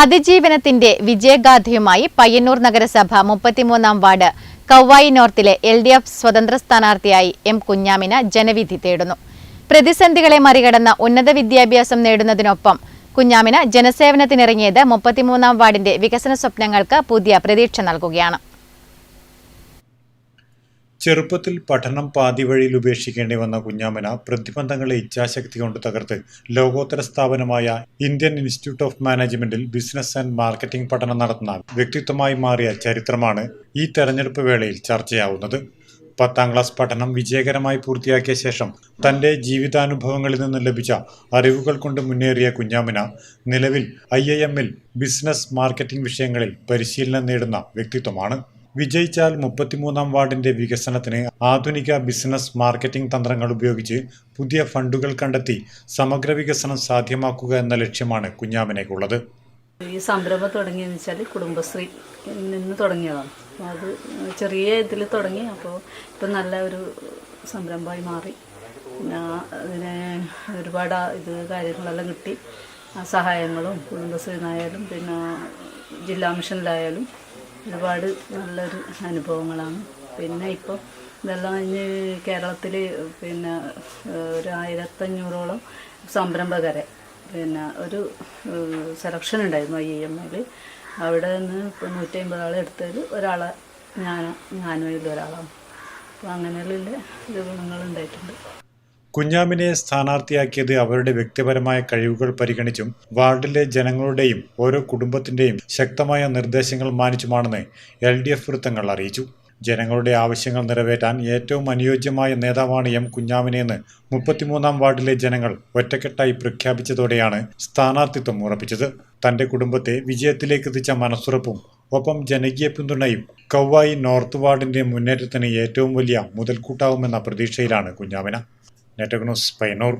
അതിജീവനത്തിന്റെ വിജയഗാഥയുമായി പയ്യന്നൂർ നഗരസഭ മുപ്പത്തിമൂന്നാം വാർഡ് കൗവായി നോർത്തിലെ എൽ ഡി എഫ് സ്വതന്ത്ര സ്ഥാനാർത്ഥിയായി എം കുഞ്ഞാമിന ജനവിധി തേടുന്നു. പ്രതിസന്ധികളെ മറികടന്ന ഉന്നത വിദ്യാഭ്യാസം നേടുന്നതിനൊപ്പം കുഞ്ഞാമിന ജനസേവനത്തിനിറങ്ങിയത് മുപ്പത്തിമൂന്നാം വാർഡിന്റെ വികസന സ്വപ്നങ്ങൾക്ക് പുതിയ പ്രതീക്ഷ നൽകുകയാണ്. ചെറുപ്പത്തിൽ പഠനം പാതിവഴിയിൽ ഉപേക്ഷിക്കേണ്ടി വന്ന കുഞ്ഞാമന പ്രതിബന്ധങ്ങളെ ഇച്ഛാശക്തി കൊണ്ട് തകർത്ത് ലോകോത്തര സ്ഥാപനമായ ഇന്ത്യൻ ഇൻസ്റ്റിറ്റ്യൂട്ട് ഓഫ് മാനേജ്മെന്റിൽ ബിസിനസ് ആൻഡ് മാർക്കറ്റിംഗ് പഠനം നടത്തുന്ന വ്യക്തിത്വമായി മാറിയ ചരിത്രമാണ് ഈ തെരഞ്ഞെടുപ്പ് വേളയിൽ ചർച്ചയാവുന്നത്. പത്താം ക്ലാസ് പഠനം വിജയകരമായി പൂർത്തിയാക്കിയ ശേഷം തന്റെ ജീവിതാനുഭവങ്ങളിൽ നിന്ന് ലഭിച്ച അറിവുകൾ കൊണ്ട് മുന്നേറിയ കുഞ്ഞാമിന നിലവിൽ ഐ ബിസിനസ് മാർക്കറ്റിംഗ് വിഷയങ്ങളിൽ പരിശീലനം നേടുന്ന വ്യക്തിത്വമാണ്. വിജയിച്ചാൽ മുപ്പത്തിമൂന്നാം വാർഡിന്റെ വികസനത്തിന് ആധുനിക ബിസിനസ് മാർക്കറ്റിംഗ് തന്ത്രങ്ങൾ ഉപയോഗിച്ച് പുതിയ ഫണ്ടുകൾ കണ്ടെത്തി സമഗ്ര വികസനം സാധ്യമാക്കുക എന്ന ലക്ഷ്യമാണ് കുഞ്ഞാമനേക്കുള്ളത്. ഈ സംരംഭം തുടങ്ങിയെന്ന് വെച്ചാൽ കുടുംബശ്രീ നിന്ന് തുടങ്ങിയതാണ്. അത് ചെറിയ ഇതിൽ തുടങ്ങി അപ്പോൾ ഇപ്പം നല്ല ഒരു സംരംഭമായി മാറി. പിന്നെ അതിന് ഒരുപാട് ഇത് കാര്യങ്ങളെല്ലാം കിട്ടി. സഹായങ്ങളും കുടുംബശ്രീന്നായാലും പിന്നെ ജില്ലാ മിഷനിലായാലും ഒരുപാട് നല്ലൊരു അനുഭവങ്ങളാണ്. പിന്നെ ഇപ്പോൾ ഇതെല്ലാം കഴിഞ്ഞ് കേരളത്തിൽ പിന്നെ ഒരു ആയിരത്തഞ്ഞൂറോളം സംരംഭകരെ പിന്നെ ഒരു സെലക്ഷൻ ഉണ്ടായിരുന്നു ഐ എം എൽ അവിടെ നിന്ന് ഇപ്പോൾ നൂറ്റി അമ്പത് ആളെ എടുത്തതിൽ ഒരാളെ ഞാൻ ഞാനും ഇതൊരാളാണ് അപ്പോൾ അങ്ങനെയുള്ള ഗുണങ്ങളുണ്ടായിട്ടുണ്ട് കുഞ്ഞാമിനെ സ്ഥാനാർത്ഥിയാക്കിയത് അവരുടെ വ്യക്തിപരമായ കഴിവുകൾ പരിഗണിച്ചും വാർഡിലെ ജനങ്ങളുടെയും ഓരോ കുടുംബത്തിന്റെയും ശക്തമായ നിർദ്ദേശങ്ങൾ മാനിച്ചുമാണെന്ന് എൽ ഡി എഫ് വൃത്തങ്ങൾ അറിയിച്ചു. ജനങ്ങളുടെ ആവശ്യങ്ങൾ നിറവേറ്റാൻ ഏറ്റവും അനുയോജ്യമായ നേതാവാണ് എം കുഞ്ഞാമിനെന്ന് മുപ്പത്തിമൂന്നാം വാർഡിലെ ജനങ്ങൾ ഒറ്റക്കെട്ടായി പ്രഖ്യാപിച്ചതോടെയാണ് സ്ഥാനാർത്ഥിത്വം ഉറപ്പിച്ചത്. തന്റെ കുടുംബത്തെ വിജയത്തിലേക്ക് എത്തിച്ച മനസ്സുറപ്പും ഒപ്പം ജനകീയ പിന്തുണയും കൗവായി നോർത്ത് വാർഡിന്റെ മുന്നേറ്റത്തിന് ഏറ്റവും വലിയ മുതൽക്കൂട്ടാവുമെന്ന പ്രതീക്ഷയിലാണ് കുഞ്ഞാമിന. നെറ്റഗ്നോസ് പയ്യന്നൂർ